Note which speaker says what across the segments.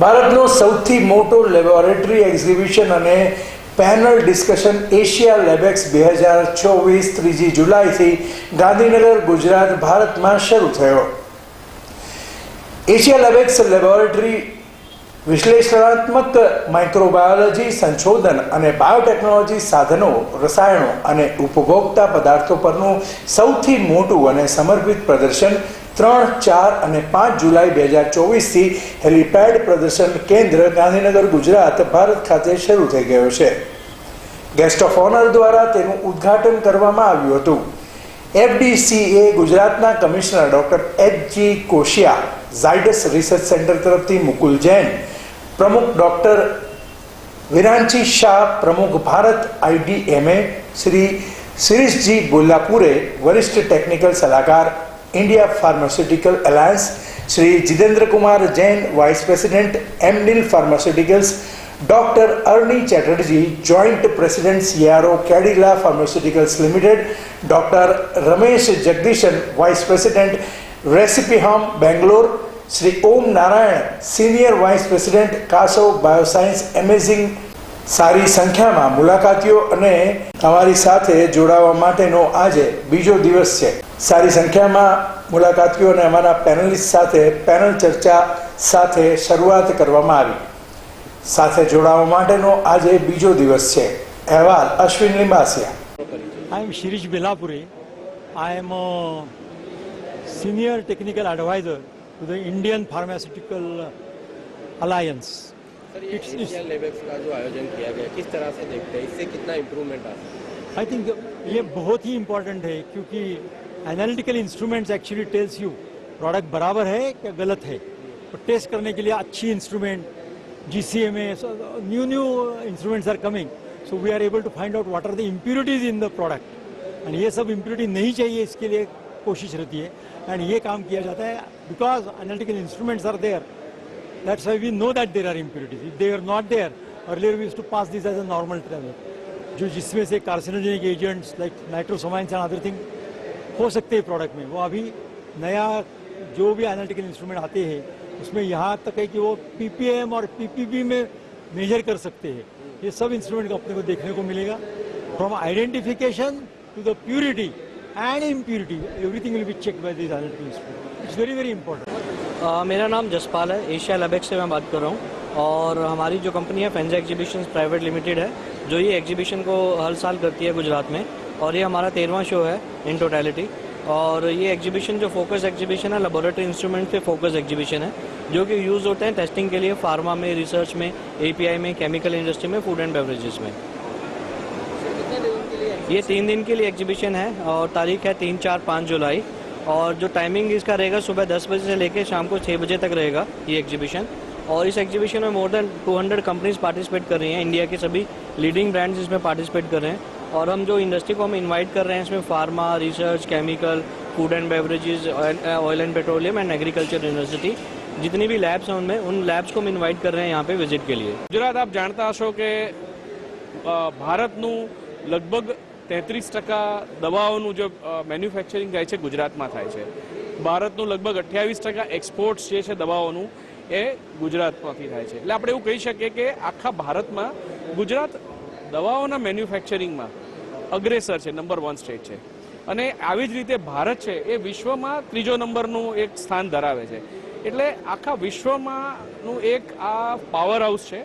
Speaker 1: ભારતનો સૌથી મોટો લેબોરેટરી એક્ઝિબિશન અને પેનલ ડિસ્કશન એશિયા લેબેક્સ બે હજાર ચોવીસ ત્રીજી જુલાઈથી ગાંધીનગર, ગુજરાત, ભારતમાં શરૂ થયો. એશિયા લેબેક્સ લેબોરેટરી વિશ્લેષણાત્મક માઇક્રોબાયોલોજી સંશોધન અને બાયોટેકનોલોજી સાધનો, રસાયણો અને ઉપભોક્તા પદાર્થો પરનું સૌથી મોટું અને સમર્પિત પ્રદર્શન ત્રણ, ચાર અને પાંચ જુલાઈ બે હજાર ચોવીસથી હેલિપેડ પ્રદર્શન કેન્દ્ર ગાંધીનગર, ગુજરાત, ભારત ખાતે શરૂ થઈ ગયો છે. ગેસ્ટ ઓફ ઓનર દ્વારા તેનું ઉદ્ઘાટન કરવામાં આવ્યું હતું. એફડીસીએ ગુજરાતના commissioner doctor H G Koshia, Zydus research centre તરફથી મુકુલ જૈન, પ્રમુખ ડોક્ટર વિરાંચી શાહ, પ્રમુખ ભારત આઈડીએમએ શ્રી શિરીષજી ગોલ્લાપુરે વરિષ્ઠ ટેકનિકલ સલાહકાર India pharmaceutical alliance Shri Jitendrakumar Jain vice president એમડિલ pharmaceuticals doctor Arni Chatterjee joint president CRO Cadila pharmaceuticals limited doctor Ramesh જગદીશન vice president recipe home Bangalore Shri Om Narayan senior vice president કાસવ બાયોસાયન્સ એમેઝિંગ સારી સંખ્યામાં મુલાકાતીઓ અને અમારી સાથે જોડાવા માટેનો આજે બીજો દિવસ છે. સારી સંખ્યામાં મુલાકાતીઓ અને અમારા પેનલિસ્ટ સાથે પેનલ ચર્ચા સાથે શરૂઆત કરવામાં આવી. સાથે જોડાવા માટેનો આજે બીજો દિવસ છે. અહેવાલ Ashwin Limbasiya.
Speaker 2: I am Shirish Bilapuri I am senior technical advisor to the Indian pharmaceutical alliance I
Speaker 3: think ये
Speaker 2: बहुत ही इम्पोर्टेंट है क्योंकि analytical instruments actually tells you product बराबर है क्या गलत है तो टेस्ट करने के लिए अच्छी instrument G C M A new new instruments are coming so we are able to find out what are the impurities in the product and ये सब इम्प्यूरिटी नहीं चाहिए इसके लिए कोशिश रहती है एंड ये काम किया जाता है because analytical instruments are there that's why we know that there are impurities if they are not there earlier was to pass this as a normal travel जो जिसमें से carcinogenic agents like nitrosamines and other thing हो सकते हैं product में। वो अभी नया जो भी एनालिटिकल इंस्ट्रूमेंट आते हैं, उसमें यहाँ तक है कि वो पीपीएम और पीपीबी में मेजर कर सकते हैं। ये सब इंस्ट्रूमेंट को अपने को देखने को मिलेगा। From identification to the purity and impurity everything will be check by this analytical instrument it's very very important
Speaker 4: मेरा नाम जसपाल है। एशिया लैबेक्स से मैं बात कर रहा हूँ। और हमारी जो कंपनी है फेंजा एग्जीबिशन प्राइवेट लिमिटेड है, जो ये एग्जीबिशन को हर साल करती है गुजरात में। और ये हमारा तेरहवा शो है इन टोटलिटी और ये एग्जीबिशन जो फोकस एग्जीबिशन है लेबोरेटरी इंस्ट्रूमेंट पे फोकस एग्जीबिशन है, जो कि यूज़ होते हैं टेस्टिंग के लिए फार्मा में रिसर्च में एपीआई में केमिकल इंडस्ट्री में फ़ूड एंड बेवरेजेस में. ये तीन दिन के लिए एग्जीबिशन है और तारीख है तीन चार पाँच जुलाई. और जो टाइमिंग इसका रहेगा सुबह दस बजे से लेकर शाम को छः बजे तक रहेगा ये एग्जीबिशन और इस एग्जीबिशन में मोर देन 200 कंपनीज़ पार्टिसिपेट कर रही हैं. इंडिया के सभी लीडिंग ब्रांड्स इसमें पार्टिसिपेट कर रहे हैं. और हम जो इंडस्ट्री को हम इनवाइट कर रहे हैं, इसमें pharma research chemical food and beverages oil and petroleum and agriculture university जितनी भी लैब्स हैं उनमें, उन लैब्स को हम इन्वाइट વિઝિટ के लिए।
Speaker 5: ગુજરાત આપ જાણતા હશો કે ભારતનું લગભગ તેત્રીસ ટકા દવાઓનું જે મેન્યુફેક્ચરિંગ થાય છે ગુજરાતમાં થાય છે ભારતનું લગભગ અઠ્યાવીસ ટકા એક્સપોર્ટ્સ જે છે દવાઓનું એ ગુજરાતમાંથી થાય છે એટલે આપણે એવું કહી શકીએ કે આખા ભારતમાં ગુજરાત દવાઓના મેન્યુફેક્ચરિંગમાં અગ્રેસર છે નંબર વન સ્ટેટ છે. અને આવી જ રીતે ભારત છે, એ વિશ્વમાં ત્રીજો નંબરનું એક સ્થાન ધરાવે છે. એટલે આખા વિશ્વમાંનું એક આ પાવર હાઉસ છે.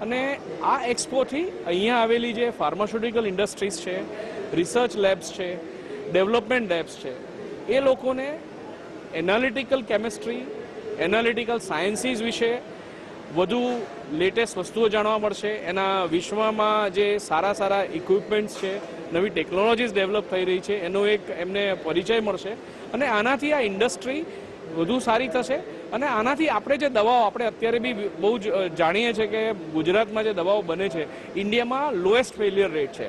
Speaker 5: અને આ એક્સપોથી અહીંયા આવેલી જે ફાર્માસ્યુટિકલ ઇન્ડસ્ટ્રીઝ છે રિસર્ચ લેબ્સ છે ડેવલપમેન્ટ લેબ્સ છે, એ લોકોને એનાલિટિકલ કેમિસ્ટ્રી એનાલિટિકલ સાયન્સીસ વિશે વધુ લેટેસ્ટ વસ્તુઓ જાણવા મળશે. એના વિશ્વમાં જે સારા સારા ઇક્વિપમેન્ટ્સ છે, નવી ટેકનોલોજીસ ડેવલપ થઈ રહી છે, એનો એક એમને પરિચય મળશે. અને આનાથી આ ઇન્ડસ્ટ્રી વધુ સારી થશે. અને આનાથી આપણે જે દવાઓ, આપણે અત્યારે બી બહુ જ જાણીએ છીએ કે ગુજરાતમાં જે દવાઓ બને છે, ઇન્ડિયામાં લોએસ્ટ ફેલિયર રેટ છે.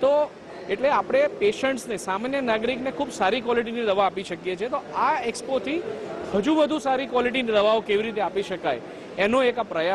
Speaker 5: તો એટલે આપણે પેશન્ટ્સને સામાન્ય નાગરિકને ખૂબ સારી ક્વોલિટીની દવા આપી શકીએ છીએ. તો આ એક્સપોથી હજુ વધુ સારી ક્વોલિટીની દવાઓ કેવી રીતે આપી શકાય? એનો એક આ પ્રયાસ